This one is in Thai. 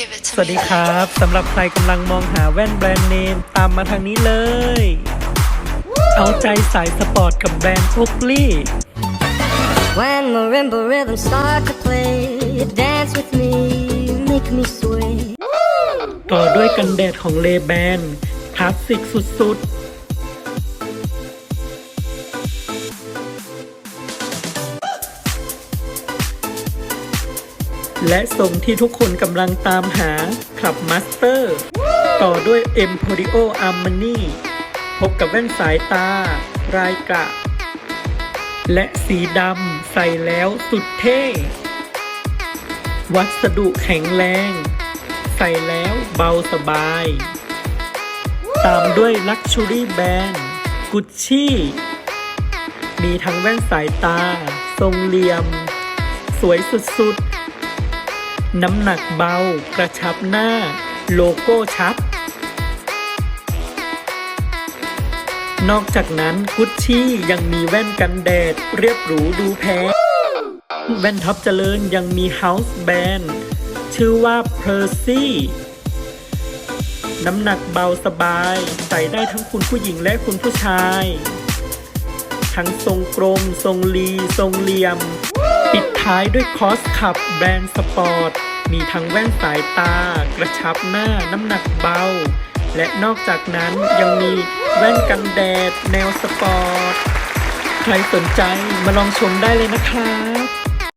Give it to สวัส me ดีครับสำหรับใครกำลังมองหาแว่นแบรนด์เนม ตามมาทางนี้เลย เอาใจสายสปอร์ตกับแบรนด์อุกลี่ When marimba rhythms start to play, dance with me, make me sway. ต่อด้วยกันแดดของเลแบนคลาสสิกสุดๆ และทรงที่ทุกคนกำลังตามหาคลับมาสเตอร์ ต่อด้วย e m p o r i o Armani พบกับแว่นสายตา รายกะ และสีดำใส่แล้วสุดเท่ วัสดุแข็งแรง ใส่แล้วเบาสบาย ตามด้วย Luxury Band กุชชี่มีทั้งแว่นสายตา ทรงเหลี่ยม สวยสุดๆ น้ำหนักเบา กระชับหน้า โลโก้ชัด นอกจากนั้นกุชชี่ยังมีแว่นกันแดด เรียบหรูดูแพงแว่นท็อปเจริญยังมี House Band ชื่อว่า Percy น้ำหนักเบาสบาย ใส่ได้ทั้งคุณผู้หญิงและคุณผู้ชาย ทั้งทรงกลม ทรงลี ทรงเหลี่ยม ปิดท้ายด้วยคอสขับแบรนด์สปอร์ต มีทั้งแว่นสายตา กระชับหน้าน้ำหนักเบา และนอกจากนั้นยังมีแว่นกันแดด แนวสปอร์ต ใครสนใจมาลองชมได้เลยนะครับ